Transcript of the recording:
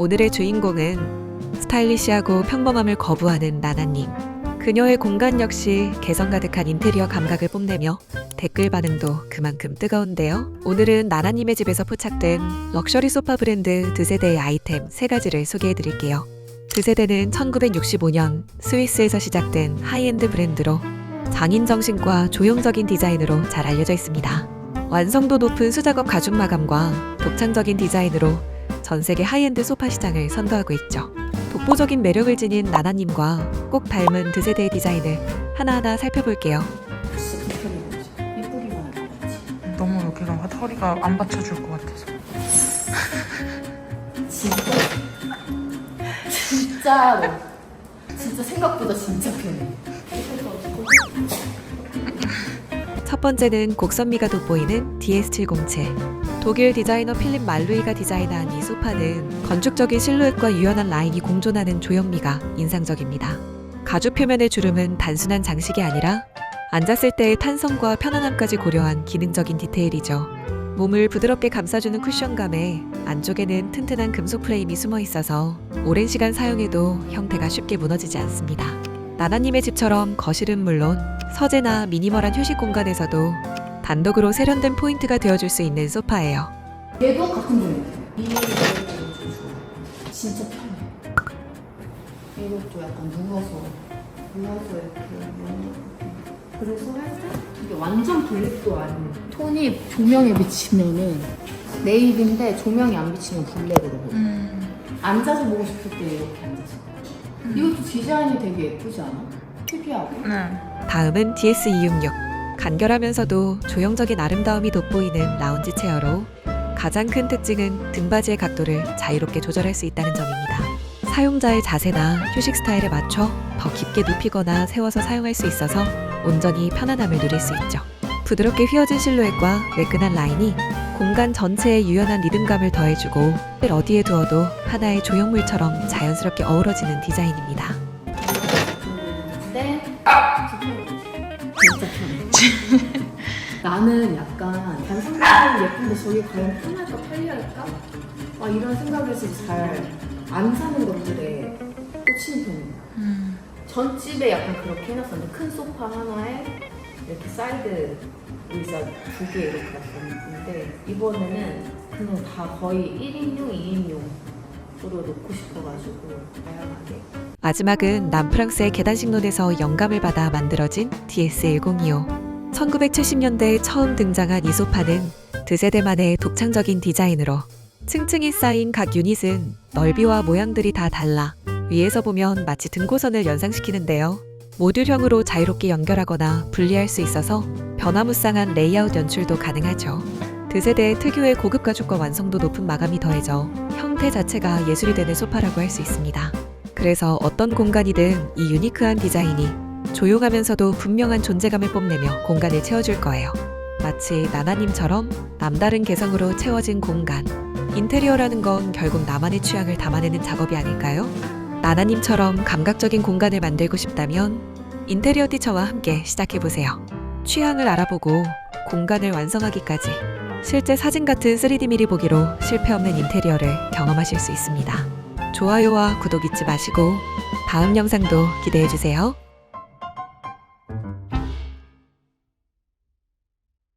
오늘의 주인공은 스타일리시하고 평범함을 거부하는 나나님. 그녀의 공간 역시 개성 가득한 인테리어 감각을 뽐내며 댓글 반응도 그만큼 뜨거운데요. 오늘은 나나님의 집에서 포착된 럭셔리 소파 브랜드 드세대의 아이템 세 가지를 소개해 드릴게요. 드세대는 1965년 스위스에서 시작된 하이엔드 브랜드로 장인 정신과 조형적인 디자인으로 잘 알려져 있습니다. 완성도 높은 수작업 가죽 마감과 독창적인 디자인으로 전 세계 하이엔드 소파 시장을 선도하고 있죠. 독보적인 매력을 지닌 나나님과 꼭 닮은 드세대의 디자인을 하나하나 살펴볼게요. 진짜? 너무 여기가 허리가 안 받쳐줄 것 같아서. 진짜 진짜로 진짜 생각보다 진짜 편해 첫 번째는 곡선미가 돋보이는 DS707. 독일 디자이너 필립 말루이가 디자인한 이 소파는 건축적인 실루엣과 유연한 라인이 공존하는 조형미가 인상적입니다. 가죽 표면의 주름은 단순한 장식이 아니라 앉았을 때의 탄성과 편안함까지 고려한 기능적인 디테일이죠. 몸을 부드럽게 감싸주는 쿠션감에 안쪽에는 튼튼한 금속 프레임이 숨어 있어서 오랜 시간 사용해도 형태가 쉽게 무너지지 않습니다. 나나님의 집처럼 거실은 물론 서재나 미니멀한 휴식 공간에서도 단독으로 세련된 포인트가 되어줄 수 있는 소파예요. 얘도 같은 좋아 진짜 편해 이것도 약간 누워서 누워서 이렇게. 그래서 할 때 이게 완전 블랙도 아니고 톤이 조명에 비치면은 네일인데 조명이 안 비치면 블랙으로 보여 앉아서 보고 싶을 때 이렇게 앉아서 이것도 디자인이 되게 예쁘지 않아? 특이하고 네. 다음은 DS266. 간결하면서도 조형적인 아름다움이 돋보이는 라운지 체어로 가장 큰 특징은 등받이의 각도를 자유롭게 조절할 수 있다는 점입니다. 사용자의 자세나 휴식 스타일에 맞춰 더 깊게 눕히거나 세워서 사용할 수 있어서 온전히 편안함을 누릴 수 있죠. 부드럽게 휘어진 실루엣과 매끈한 라인이 공간 전체에 유연한 리듬감을 더해주고 어디에 두어도 하나의 조형물처럼 자연스럽게 어우러지는 디자인입니다. 근데 나는 약간 단상적으로 예쁜데 저게 과연 편할까 편리할까? 막 이런 생각에서 잘 안 사는 것들에 꽂히는 편이에요. 전 집에 약간 그렇게 해놨었는데 큰 소파 하나에 이렇게 사이드 의자 두 개 이렇게 놨었는데 이번에는 그냥 다 거의 1인용, 2인용으로 놓고 싶어가지고 다양하게 마지막은 남프랑스의 계단식론에서 영감을 받아 만들어진 DS1025. 1970년대에 처음 등장한 이 소파는 드세대만의 독창적인 디자인으로 층층이 쌓인 각 유닛은 넓이와 모양들이 다 달라 위에서 보면 마치 등고선을 연상시키는데요. 모듈형으로 자유롭게 연결하거나 분리할 수 있어서 변화무쌍한 레이아웃 연출도 가능하죠. 드세대의 특유의 고급 가죽과 완성도 높은 마감이 더해져 형태 자체가 예술이 되는 소파라고 할 수 있습니다. 그래서 어떤 공간이든 이 유니크한 디자인이 조용하면서도 분명한 존재감을 뽐내며 공간을 채워줄 거예요. 마치 나나님처럼 남다른 개성으로 채워진 공간. 인테리어라는 건 결국 나만의 취향을 담아내는 작업이 아닐까요? 나나님처럼 감각적인 공간을 만들고 싶다면 인테리어 티처와 함께 시작해보세요. 취향을 알아보고 공간을 완성하기까지 실제 사진 같은 3D 미리 보기로 실패 없는 인테리어를 경험하실 수 있습니다. 좋아요와 구독 잊지 마시고 다음 영상도 기대해 주세요.